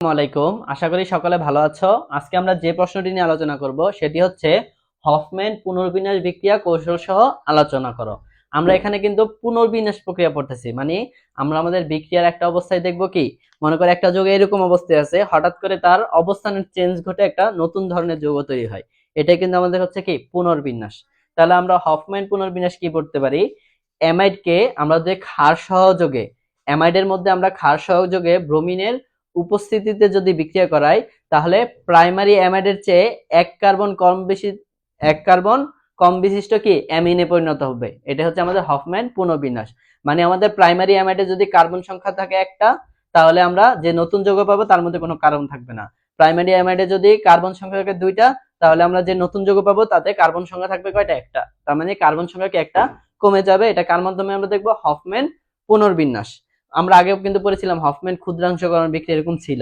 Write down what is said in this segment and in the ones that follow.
আলাইকুম। আশা করি সকলে ভালো আছো। আজকে আমরা যে প্রশ্নটি নিয়ে আলোচনা করব, সেটি হচ্ছে হফম্যান পুনর্বিন্যাস বিক্রিয়া কৌশল সহ আলোচনা করো। আমরা এখানে কিন্তু পুনর্বিন্যাস প্রক্রিয়া পড়তেছি মানে আমরা আমাদের বিক্রিয়ার একটা অবস্থায় দেখব কি? মনে করে একটা যৌগ এরকম অবস্থায় আছে, হঠাৎ করে তার অবস্থানের চেঞ্জ ঘটে একটা নতুন ধরনের যৌগ তৈরি হয়। এটাই কিন্তু আমাদের হচ্ছে কি? পুনর্বিন্যাস। তাহলে আমরা হফম্যান পুনর্বিন্যাস কি পড়তে পারি? অ্যামাইডকে আমরা যে ক্ষার সহযোগে অ্যামাইডের মধ্যে আমরা ক্ষার সহযোগে ব্রোমিনের উপস্থিতিতে যদি বিক্রিয়া করায় তাহলে প্রাইমারি অ্যামাইডের চেয়ে এক কার্বন কম বেশি, এক কার্বন কম বিশিষ্ট কি? অ্যামিনে পরিণত হবে। এটা হচ্ছে আমাদের হফম্যান পুনর্বিন্যাস। মানে আমাদের প্রাইমারি অ্যামাইডে যদি কার্বন সংখ্যা থাকে একটা, তাহলে আমরা যে নতুন যৌগ পাবো, তার মধ্যে কোনো কার্বন থাকবে না। প্রাইমারি অ্যামাইডে যদি কার্বন সংখ্যা থাকে দুইটা, তাহলে আমরা যে নতুন যৌগ পাবো, তাতে কার্বন সংখ্যা থাকবে কয়টা? একটা। তার মানে কার্বন সংখ্যা কি? একটা কমে যাবে। এটা কার মাধ্যমে আমরা দেখব? হফম্যান পুনর্বিন্যাস। আমরা আগেও কিন্তু পড়েছিলাম হফম্যান ক্ষুদ্রাংশকরণ বিক্রিয়া এরকম ছিল।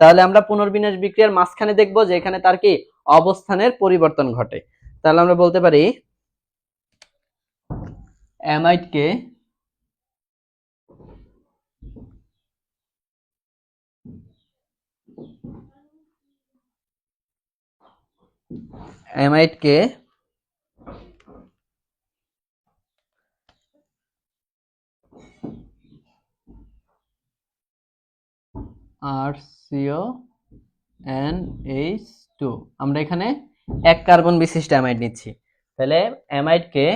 তাহলে আমরা পুনর্বিন্যাস বিক্রিয়ার মাঝখানে দেখব যে এখানে তার কি অবস্থানের পরিবর্তন ঘটে। তাহলে আমরা বলতে পারি অ্যামাইডকে অ্যামাইডকে R C O N H two আমরা এখানে এক কার্বন বিশিষ্ট অ্যামাইড নিচ্ছি। তাহলে অ্যামাইডকে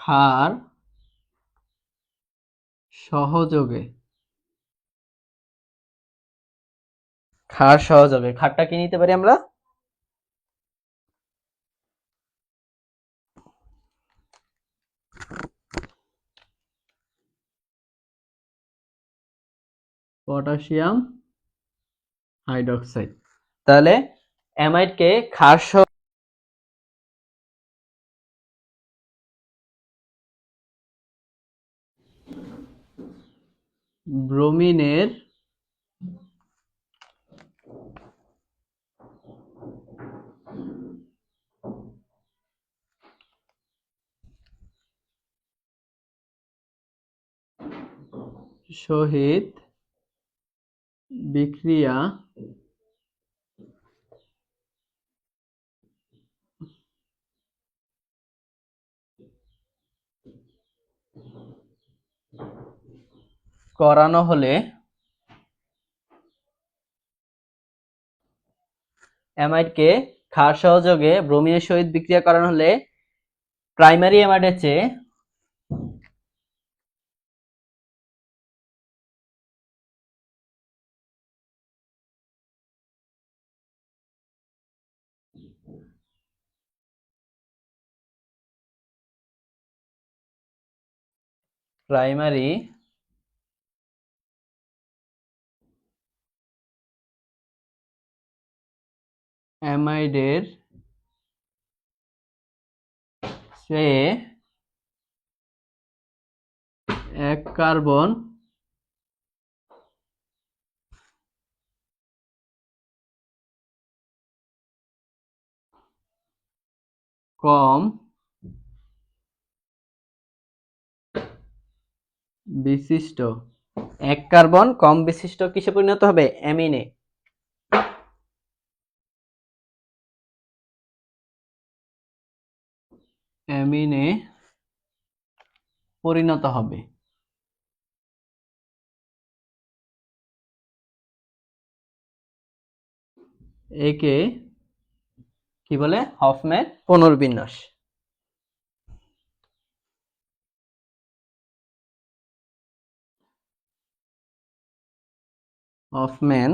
ক্ষার সহযোগে ক্ষার সহযোগে, ক্ষারটা কি নিতে পারি আমরা? Potassium hydroxide. তাহলে অ্যামাইডকে ক্ষার ব্রোমিনের সহিত বিক্রিয়া করানো হলে অ্যামাইডকে ক্ষার সহযোগে ব্রোমিনের সহিত বিক্রিয়া করানো হলে প্রাইমারি অ্যামাইডের চেয়ে প্রাইমারি অ্যামাইডের চেয়ে এক কার্বন কম বিশিষ্ট। এক কার্বন কম বিশিষ্ট কিসে পরিণত হবে? অ্যামিনে। অ্যামিনে পরিণত হবে। একে কি বলে? হফম্যান পুনর্বিন্যাস। হফম্যান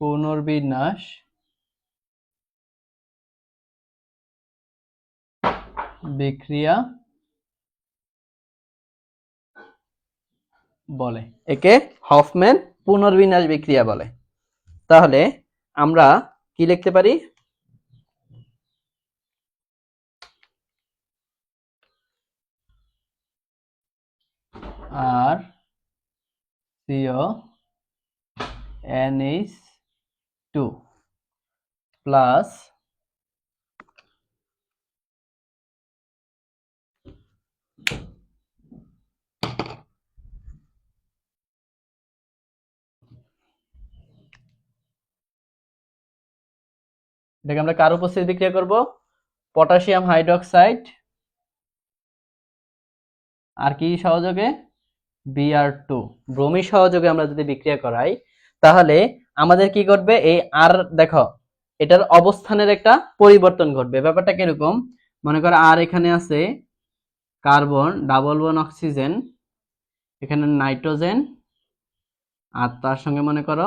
পুনর্বিন্যাস বিক্রিয়া বলে। একে হফম্যান পুনর্বিন্যাস বিক্রিয়া বলে। তাহলে আমরা কি লিখতে পারি? R C O NH two plus দেখে আমরা কার উপস্থিতি বিক্রিয়া করব? Potassium hydroxide. আর কি সহযোগে বিআর টু ব্রোমি সহযোগে আমরা যদি বিক্রিয়া করাই, তাহলে আমাদের কি ঘটবে? এই আর দেখো, এটার অবস্থানের একটা পরিবর্তন ঘটবে। ব্যাপারটা কীরকম? মনে করো আর এখানে আছে কার্বন, ডাবল ওয়ান অক্সিজেন, এখানে নাইট্রোজেন, আর তার সঙ্গে মনে করো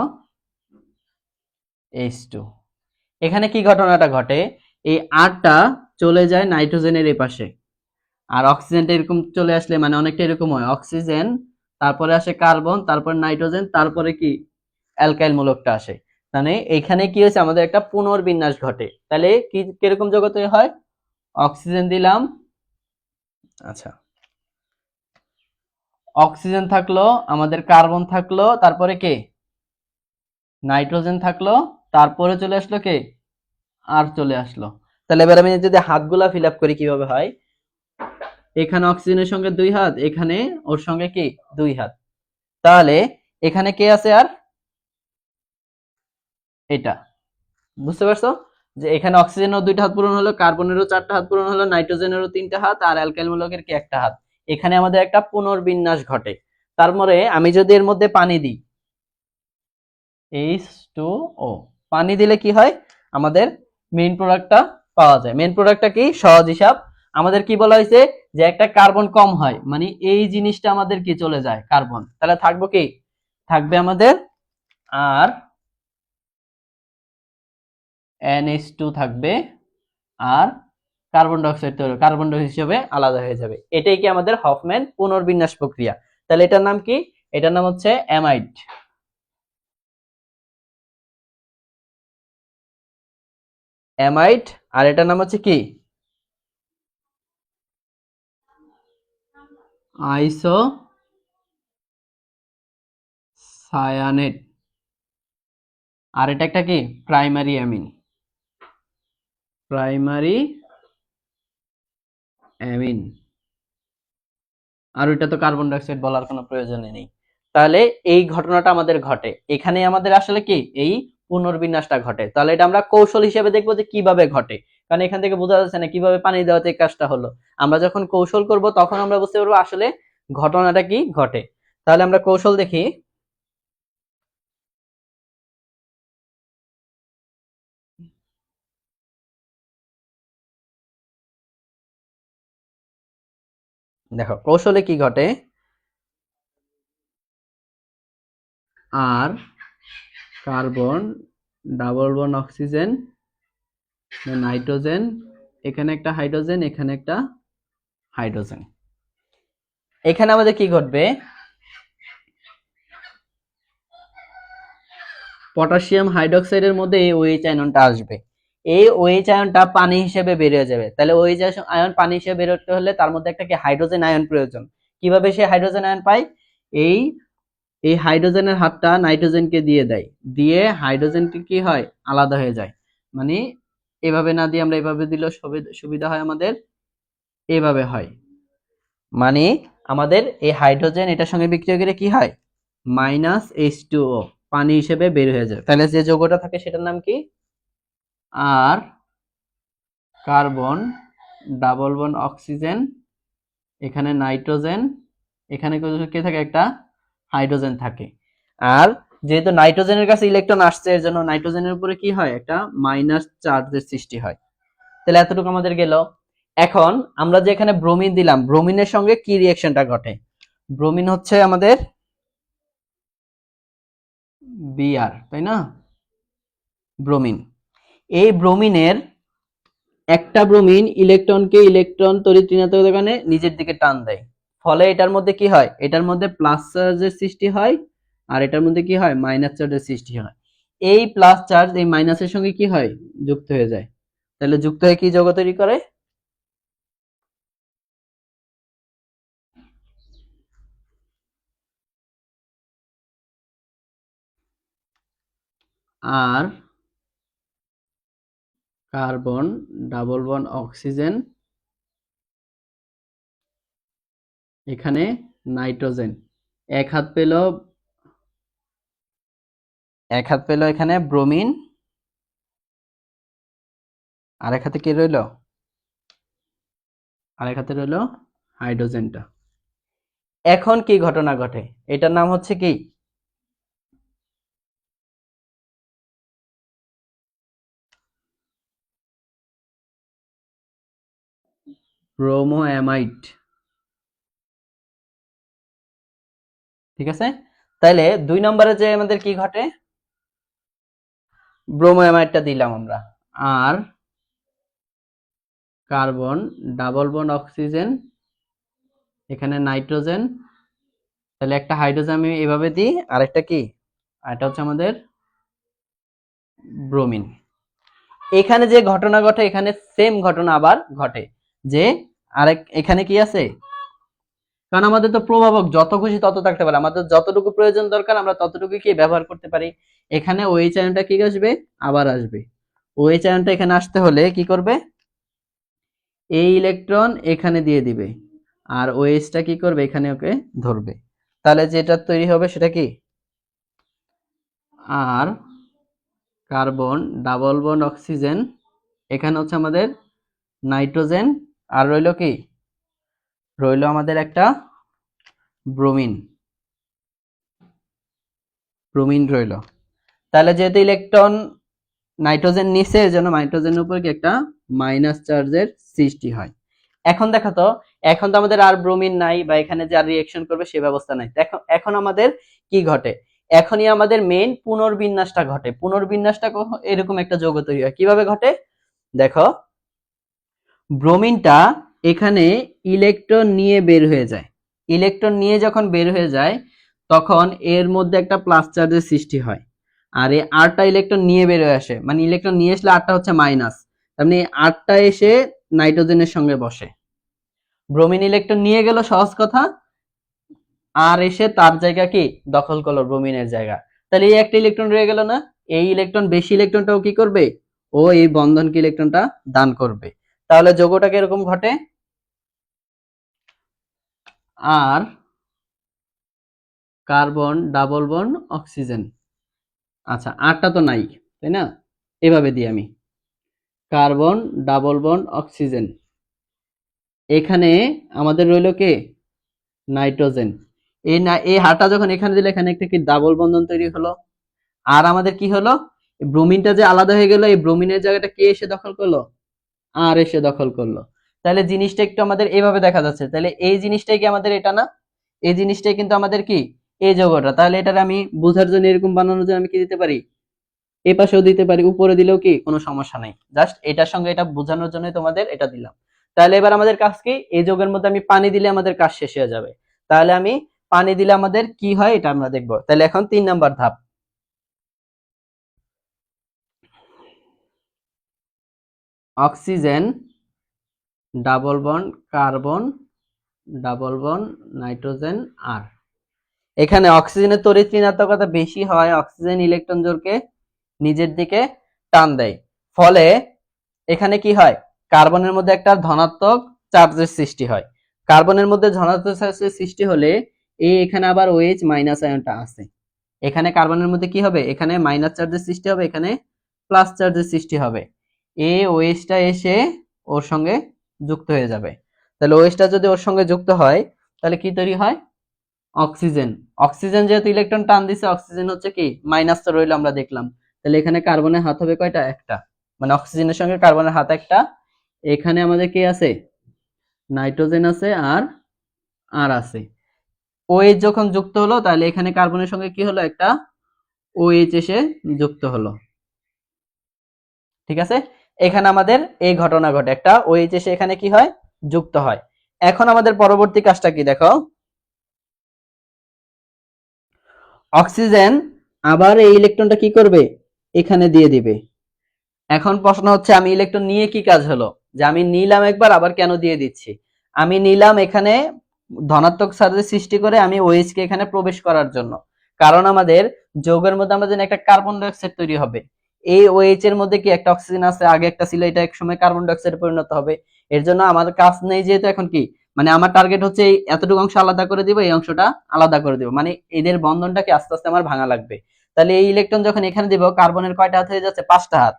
এইচ টু এখানে কি ঘটনাটা ঘটে? এই আরটা চলে যায় নাইট্রোজেনের এই পাশে আর অক্সিজেনটা এরকম চলে আসলে মানে অনেকটা এরকম হয়। অক্সিজেন তারপরে আসে কার্বন, তারপর নাইট্রোজেন, তারপরে কি? অ্যালকাইল মূলকটা আসে। মানে এখানে কি হয়েছে? আমাদের একটা পুনর্বিন্যাস ঘটে। তাহলে কি, কীরকম জগতে হয়? অক্সিজেন দিলাম। আচ্ছা। অক্সিজেন থাকল, আমাদের কার্বন থাকল, তারপরে কে? নাইট্রোজেন থাকল, তারপরে চলে আসলো কে? আর চলে আসলো। তাহলে এবার আমি যদি হাতগুলা ফিল আপ করি কীভাবে হয়? এখানে অক্সিজেনের সঙ্গে দুই হাত, এখানে ওর সঙ্গে কি? দুই হাত। তাহলে এখানে কে আছে আর? এটা। বুঝতে পারছ? যে এখানে অক্সিজেনের দুইটা হাত পূরণ হলো, কার্বনেরও চারটা হাত পূরণ হলো, নাইট্রোজেনেরও তিনটা হাত, আর অ্যালকাইল মূলকের কি একটা হাত। এখানে আমাদের একটা পুনর্বিন্যাস ঘটে। তারপরে আমি যদি এর মধ্যে পানি দিই এইচ টু ও পানি দিলে কি হয়? আমাদের মেইন প্রোডাক্টটা পাওয়া যায়। মেইন প্রোডাক্টটা কি? সহজ হিসাব। আমাদের কি বলা হয়েছে? যে একটা কার্বন কম হয় মানে এই জিনিসটা আমাদের কি চলে যায়? কার্বন। তাহলে থাকব কি? থাকবে আমাদের আর NH2 থাকবে আর কার্বন ডাইঅক্সাইড তৈরি কার্বন ডাই হিসেবে আলাদা হয়ে যাবে। এটাই কি আমাদের হফম্যান পুনর্বিন্যাস প্রক্রিয়া। তাহলে এটার নাম কি? এটার নাম হচ্ছে অ্যামাইড অ্যামাইড আর এটার নাম হচ্ছে কি? আইসো সায়ানেট। আর এটা একটা কি? Primary amine. Primary amine. আর ওইটা তো কার্বন ডাইঅক্সাইড বলার কোনো প্রয়োজনই নেই। তাহলে এই ঘটনাটা আমাদের ঘটে। এখানে আমাদের আসলে কি? এই পুনর্বিন্যাসটা ঘটে। তাহলে এটা আমরা কৌশল হিসেবে দেখব যে কীভাবে ঘটে। কারণ এখান থেকে বোঝা যাচ্ছে না কীভাবে পানি দেওয়াতে কাজটা হলো। আমরা যখন কৌশল করব, তখন আমরা বুঝতে পারব আসলে ঘটনাটা কি ঘটে। তাহলে আমরা কৌশল দেখি। দেখো, কৌশলে কি ঘটে? R carbon, double bond oxygen nitrogen এখানে একটা হাইড্রোজেন এখানে একটা হাইড্রোজেন এখানে আমাদের কি ঘটবে? পটাশিয়াম হাইড্রোক্সাইডের মধ্যে এই ওএইচ আয়নটা আসবে। এই ওএইচ আয়নটা পানি হিসেবে বেরিয়ে যাবে। তাহলে ওএইচ আয়ন পানি হিসেবে বেরোতে হলে তার মধ্যে একটা কি? হাইড্রোজেন আয়ন প্রয়োজন। কীভাবে সে হাইড্রোজেন আয়ন পায়? এই এই হাইড্রোজেনের হাতটা নাইট্রোজেনকে দিয়ে দেয়। দিয়ে হাইড্রোজেনটি কি হয়? আলাদা হয়ে যায়। মানে এভাবে না দিয়ে আমরা এভাবে দিলেও সুবিধা হয় আমাদের? এভাবে হয়। মানে আমাদের এই হাইড্রোজেন এটার সঙ্গে বিক্রিয়া করে কি হয়? মাইনাস এইচ টু ও পানি হিসেবে বের হয়ে যায়। তাহলে যে যৌগটা থাকে সেটার নাম কি? R carbon, double bond oxygen, এখানে নাইট্রোজেন, এখানে কে থাকে? একটা হাইড্রোজেন থাকে। আর যেহেতু নাইট্রোজেনের কাছে ইলেকট্রন আসছে, এর জন্য নাইট্রোজেনের উপরে কি হয়? একটা মাইনাস চার্জের সৃষ্টি হয়। তাহলে এতটুকু আমাদের গেল। এখন আমরা যে এখানে ব্রোমিন দিলাম ব্রোমিনের সঙ্গে কি রিয়াকশনটা ঘটে? ব্রোমিন হচ্ছে আমাদের বিআর তাই না? ব্রোমিন এই ব্রোমিনের একটা ব্রোমিন ইলেকট্রনকে ইলেকট্রন, তড়িৎ ঋণাত্মক নিজের দিকে টান দেয়। ফলে এটার মধ্যে কি হয়? এটার মধ্যে প্লাস চার্জের সৃষ্টি হয় আর এটার মধ্যে কি হয়? মাইনাস চার্জের সৃষ্টি হয়। এই প্লাস চার্জ এই মাইনাসের সঙ্গে কি হয়? যুক্ত হয়ে যায়। তাহলে যুক্ত হয়ে কি যৌগ তৈরি করে? R carbon double bond oxygen এখানে নাইট্রোজেন এক হাত পেল এক হাত পেল এখানে ব্রোমিন। আর এক হাতে কি রইল? আর এক হাতে রইল হাইড্রোজেনটা। এখন কি ঘটনা ঘটে? এটার নাম হচ্ছে কি? ব্রোমোঅ্যামাইড ঠিক আছে? তাইলে দুই নম্বরে যে আমাদের কি ঘটে? ব্রোমোঅ্যামাইডটা দিলাম আমরা। R carbon, double bond oxygen, এখানে নাইট্রোজেন। তাহলে একটা হাইড্রোজেন আমি এভাবে দিই আর একটা কি? আর এটা হচ্ছে আমাদের ব্রোমিন। এখানে যে ঘটনা ঘটে, এখানে সেম ঘটনা আবার ঘটে যে আরেক, এখানে কি আছে? কারণ আমাদের তো প্রভাবক যত খুশি তত থাকতে পারে। আমাদের যতটুকু প্রয়োজন দরকার, আমরা ততটুকু কি ব্যবহার করতে পারি? এখানে ওই আয়নটা কি আসবে? আবার আসবে। ওই আয়নটা এখানে আসতে হলে কি করবে? এই ইলেকট্রন এখানে দিয়ে দিবে। আর ওএইচটা কি করবে? এখানে ওকে ধরবে। তাহলে যেটা তৈরি হবে সেটা কি? R carbon, double bond oxygen, এখানে হচ্ছে আমাদের নাইট্রোজেন, আর রইল কি? রইল আমাদের একটা ব্রোমিন। ব্রোমিন রইল। তাহলে যেহেতু ইলেকট্রন নাইট্রোজেন নিচে এর জন্য নাইট্রোজেনের উপর কি একটা মাইনাস চার্জের সৃষ্টি হয়। এখন দেখো তো, এখন তো আমাদের আর ব্রোমিন নাই বা এখানে যে আর রিয়েকশন করবে সে ব্যবস্থা নাই। এখন এখন আমাদের কি ঘটে? এখনই আমাদের মেইন পুনর্বিন্যাসটা ঘটে। পুনর্বিন্যাসটা এরকম একটা যৌগ তৈরি হয়। কীভাবে ঘটে? দেখো, ব্রোমিনটা এখানে ইলেকট্রন নিয়ে বের হয়ে যায়। ইলেকট্রন নিয়ে যখন বের হয়ে যায়, তখন এর মধ্যে একটা প্লাস চার্জের সৃষ্টি হয়। আর এই আটটা ইলেকট্রন নিয়ে বের হয়ে আসে। মানে ইলেকট্রন নিয়ে আসলে আটটা হচ্ছে মাইনাস মানে আটটা এসে নাইট্রোজেনের সঙ্গে বসে। ব্রোমিন ইলেকট্রন নিয়ে গেল সহজ কথা। আর এসে তার জায়গা কি? দখল করল ব্রোমিনের জায়গা। তাহলে এই একটা ইলেকট্রন রয়ে গেল না? এই ইলেকট্রন বেশি ইলেকট্রনটাও কি করবে? ও এই বন্ধনকে ইলেকট্রনটা দান করবে। তাহলে যোগটা কীরকম ঘটে? আর কার্বন ডাবল বন্ড অক্সিজেন আচ্ছা আটটা তো নাই, তাই না? এভাবে দিই আমি। Carbon, double bond, oxygen. এখানে আমাদের রইল কে? নাইট্রোজেন। এই না, এই হারটা যখন এখানে দিলে, এখানে একটা কি ডাবল বন্ধন তৈরি হলো? আর আমাদের কি হলো? ব্রোমিনটা যে আলাদা হয়ে গেল, এই ব্রোমিনের জায়গাটা কে এসে দখল করল? আর এসে দখল করল। তাহলে জিনিসটা একটু আমাদের এইভাবে দেখা যাচ্ছে। তাহলে এই জিনিসটাই কি আমাদের এটা না? এই জিনিসটাই কিন্তু আমাদের কি? এই যৌগটা তাহলে এটার আমি বোঝার জন্য এরকম বানানোর জন্য আমি কি দিতে পারি? এই পাশেও দিতে পারি, উপরে দিলেও কি কোনো সমস্যা নাই। জাস্ট এটার সঙ্গে এটা বোঝানোর জন্য তোমাদের এটা দিলাম। তাহলে এবার আমাদের কাজ কি? এই যোগের মধ্যে আমি পানি দিলে আমাদের কাজ শেষ হয়ে যাবে। তাহলে আমি পানি দিলে আমাদের কি হয় এটা আমরা দেখব। তাহলে এখন তিন নাম্বার ধাপ। Oxygen, double bond, carbon, double bond, nitrogen, আর। এখানে অক্সিজেনের তড়িৎ ঋণাত্মকতা বেশি হয়, অক্সিজেন ইলেকট্রন জোরকে নিজের দিকে টান দেয়। ফলে এখানে কি হয়? কার্বনের মধ্যে একটা ধনাত্মক চার্জের সৃষ্টি হয়। কার্বনের মধ্যে ধনাত্মক চার্জের সৃষ্টি হলে এই এখানে আবার ওএইচ মাইনাস আয়নটা আছে এখানে কার্বনের মধ্যে কি হবে? এখানে মাইনাস চার্জের সৃষ্টি হবে, এখানে প্লাস চার্জের সৃষ্টি হবে। এই ওএইচটা এসে ওর সঙ্গে যুক্ত হয়ে যাবে। তাহলে ওএইচটা যদি ওর সঙ্গে যুক্ত হয়, তাহলে কি তৈরি হয়? অক্সিজেন। অক্সিজেন যেহেতু ইলেকট্রন টান দিছে, অক্সিজেন হচ্ছে কি? মাইনাস তো রইল আমরা দেখলাম। তাহলে এখানে কার্বনের হাত হবে কয়টা? একটা। মানে অক্সিজেনের সঙ্গে কার্বনের হাত একটা। এখানে আমাদের কি আছে? নাইট্রোজেন আছে আর আর আছে। ওএইচ যখন যুক্ত হলো, তাহলে এখানে কার্বনের সঙ্গে কি হলো? একটা ওএইচ এসে যুক্ত হলো। ঠিক আছে? এখানে আমাদের এই ঘটনা ঘটে। একটা ওএইচ এসে এখানে কি হয়? যুক্ত হয়। এখন আমাদের পরবর্তী কাজটা কি? দেখো। অক্সিজেন আবার এই ইলেকট্রনটা কি করবে? এখানে দিয়ে দিবে। এখন প্রশ্ন হচ্ছে, আমি ইলেকট্রন নিয়ে কি কাজ হলো? যে আমি নিলাম একবার, আবার কেন দিয়ে দিচ্ছি? আমি নিলাম এখানে ধনাত্মক চার্জের সৃষ্টি করে আমি ওএইচ কে এখানে প্রবেশ করার জন্য। কারণ আমাদের যৌগের মধ্যে আমাদের একটা কার্বন ডাইঅক্সাইড তৈরি হবে। এই ওএইচ এর মধ্যে কি একটা অক্সিজেন আছে? আগে একটা ছিল, এটা এক সময় কার্বন ডাইঅক্সাইডে পরিণত হবে। এর জন্য আমাদের কাজ নেই, যেহেতু এখন কি? মানে আমার টার্গেট হচ্ছে এতটুকু অংশ আলাদা করে দিব, এই অংশটা আলাদা করে দিব। মানে এদের বন্ধনটাকে আস্তে আস্তে আমার ভাঙা লাগবে। তাহলে এই ইলেকট্রন যখন এখানে দিব কার্বনের কয়টা হাত হয়ে যাচ্ছে? পাঁচটা হাত।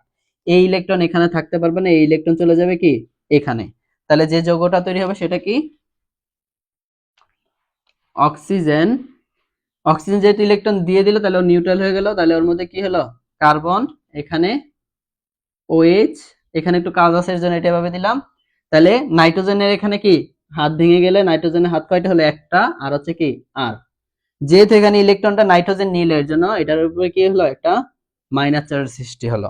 এই ইলেকট্রন এখানে থাকতে পারবে না, এই ইলেকট্রন চলে যাবে কি? এখানে। তাহলে যে যৌগটা তৈরি হবে সেটা কি? অক্সিজেন। অক্সিজেন যেহেতু ইলেকট্রন দিয়ে দিল, তাহলে ও নিউট্রাল হয়ে গেল। তাহলে ওর মধ্যে কি হলো? কার্বন এখানে ওএইচ এখানে একটু কাজ আছে, এর জন্য এটা এভাবে দিলাম। তাহলে নাইট্রোজেনের এখানে কি? হাত ভেঙে গেলে নাইট্রোজেনের হাত কয়টা হলো? একটা। আর হচ্ছে কি? আর। যেহেতু এখানে ইলেকট্রনটা নাইট্রোজেন নিল এর জন্য এটার উপরে কি হলো? একটা মাইনাস চার্জ সৃষ্টি হলো।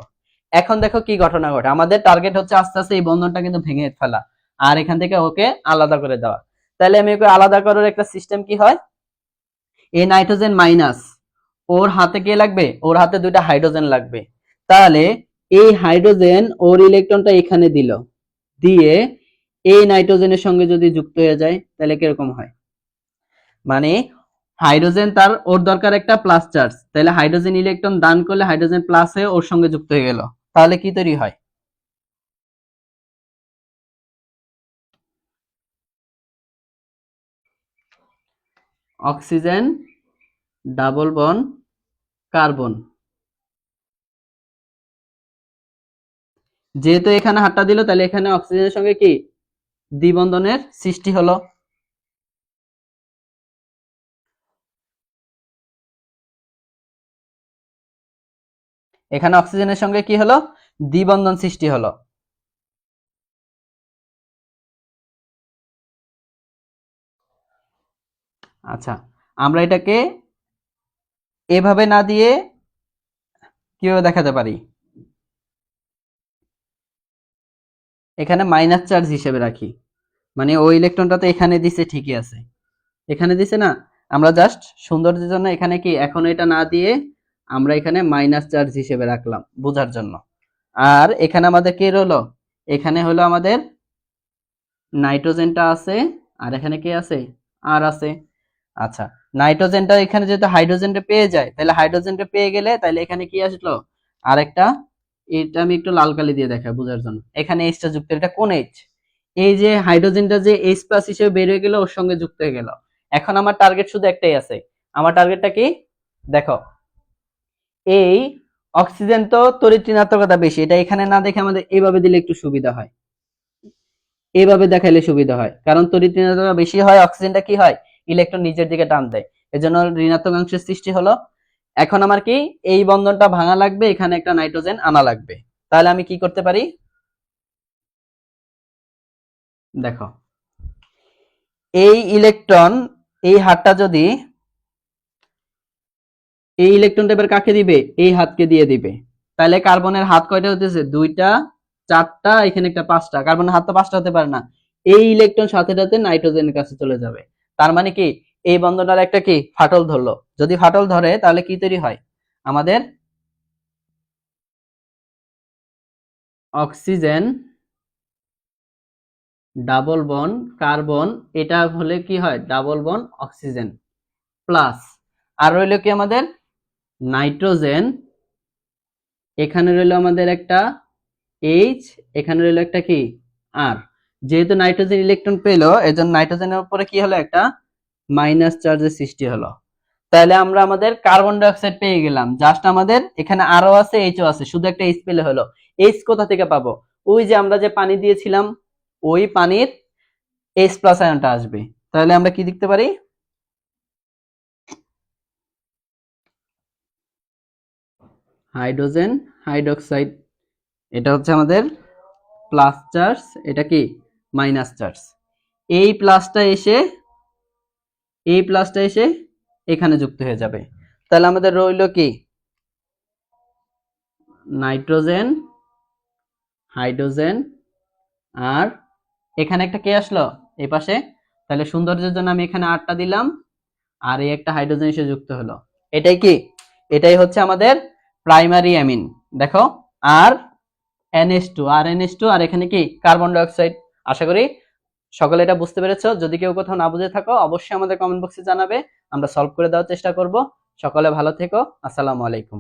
এখন দেখো কি ঘটনা ঘটে। আমাদের টার্গেট হচ্ছে আস্তে আস্তে এই বন্ধনটা কিন্তু ভেঙে ফেলা। আর এখান থেকে ওকে আলাদা করে দেওয়া। তাহলে আমি ওকে আলাদা করার একটা সিস্টেম কি হয়? এই নাইট্রোজেন মাইনাস ওর হাতে কে লাগবে? ওর হাতে দুইটা হাইড্রোজেন লাগবে। তাহলে এই হাইড্রোজেন ওর ইলেকট্রনটা এখানে দিল। দিয়ে এই নাইট্রোজেনের সঙ্গে যদি যুক্ত হয়ে যায়, তাহলে কীরকম হয়? মানে হাইড্রোজেন তার ওর দরকার একটা প্লাস চার্জ তাহলে হাইড্রোজেন ইলেকট্রন দান করলে হাইড্রোজেন প্লাস হয়ে ওর সঙ্গে যুক্ত হয়ে গেল। তাহলে কি তৈরি হয়? অক্সিজেন ডাবল বন কার্বন যেহেতু এখানে হাতটা দিল, তাহলে এখানে অক্সিজেনের সঙ্গে কি? দ্বিবন্ধনের সৃষ্টি হলো। এখানে অক্সিজেনের সঙ্গে কি হলো? দ্বিবন্ধন সৃষ্টি হলো। আচ্ছা আমরা এটাকে এভাবে না দিয়ে কীভাবে দেখাতে পারি? এখানে মাইনাস চার্জ হিসেবে রাখি। মানে ওই ইলেকট্রনটা তো এখানে দিছে ঠিকই আছে। এখানে দিছে না, আমরা জাস্ট সৌন্দর্যের জন্য এখানে কি এখন এটা না দিয়ে আমরা এখানে মাইনাস চার্জ হিসেবে রাখলাম বোঝার জন্য। আর এখানে আমাদের কে রইল? এখানে হলো আমাদের নাইট্রোজেনটা আছে, আর এখানে কি আছে? আর আছে। আচ্ছা নাইট্রোজেনটা এখানে যেহেতু হাইড্রোজেনটা পেয়ে যায়, তাহলে হাইড্রোজেনটা পেয়ে গেলে তাহলে এখানে কি আসলো? আরেকটা এটা আমি একটু লাল কালি দিয়ে দেখাই বোঝার জন্য। এখানে এইচটা যুক্ত, এটা কোন এইচ এই যে হাইড্রোজেনটা যে এইচ প্লাস হিসেবে বের হয়ে গেল, ওর সঙ্গে যুক্ত হয়ে গেল। এখন আমার টার্গেট শুধু একটাই আছে। আমার টার্গেটটা কি? দেখো। এই অক্সিজেন তো তড়িৎ ঋণাত্মকতা বেশি, এটা এখানে না দেখে আমাদের এইভাবে দিলে একটু সুবিধা হয়। এইভাবে দেখাইলে সুবিধা হয়। কারণ তড়িৎ ঋণাত্মকতা বেশি হয় অক্সিজেনটা কি হয়? ইলেকট্রন নিচের দিকে টান দেয়। এজন্য ঋণাত্মক অংশের সৃষ্টি হলো এখন আমার কি এই বন্ধনটা ভাঙা লাগবে, এখানে একটা নাইট্রোজেন আনা লাগবে। তাহলে আমি কি করতে পারি? দেখো, এই ইলেকট্রন, এই হাতটা যদি, এই ইলেকট্রনটা এবার কাকে দিবে? এই হাতকে দিয়ে দিবে। তাহলে কার্বনের হাত কয়টা হতেছে দুইটা, চারটা, এখানে একটা পাঁচটা। কার্বনের হাত তো পাঁচটা হতে পারে না। এই ইলেকট্রন সাথে সাথে নাইট্রোজেনের কাছে চলে যাবে। তার মানে কি? এই বন্ধনটার একটা কি? ফাটল ধরলো। যদি ফাটল ধরে, তাহলে কি তৈরি হয়? আমাদের অক্সিজেন, ডাবল বন কার্বন, এটা হলে কি হয়? Double bond oxygen plus. আর রইল কি আমাদের? নাইট্রোজেন। এখানে রইল আমাদের একটা এইচ এখানে রইল একটা কি? আর যেহেতু নাইট্রোজেন ইলেকট্রন পেল, এজন্য নাইট্রোজেনের উপরে কি হলো একটা মাইনাস চার্জের সৃষ্টি হলো। তাহলে আমরা আমাদের কার্বন ডাইঅক্সাইড পেয়ে গেলাম। জাস্ট আমাদের এখানে আরও আছে, এইচও আছে, শুধু একটা এইচ পেলে হলো। এইচ কোথা থেকে পাবো? ওই যে আমরা যে পানি দিয়েছিলাম, ওই পানির এইচ প্লাস আয়নটা আসবে। তাহলে আমরা কি দেখতে পারি? Hydrogen hydroxide. এটা হচ্ছে আমাদের প্লাস চার্জ এটা কি? মাইনাস চার্জ এই প্লাসটা এসে এই প্লাসটা এসে এখানে যুক্ত হয়ে যাবে। তাহলে আমাদের রইল কি? নাইট্রোজেন, হাইড্রোজেন আর এখানে একটা কে আসলো? এই পাশে। তাহলে সৌন্দর্যের জন্য আমি এখানে আটটা দিলাম আর এই একটা হাইড্রোজেন এসে যুক্ত হলো। এটাই কি? এটাই হচ্ছে আমাদের প্রাইমারি অ্যামিন। দেখো, আর এনএস টু আর এনএস টু আর এখানে কি? Carbon dioxide. আশা করি সকলে এটা বুঝতে পেরেছ? যদি কেউ কোথাও না বুঝে থাকো, অবশ্যই আমাদের কমেন্ট বক্সে জানাবে। আমরা সলভ করে দেওয়ার চেষ্টা করব। সকলে ভালো থেকো। আসসালামু আলাইকুম।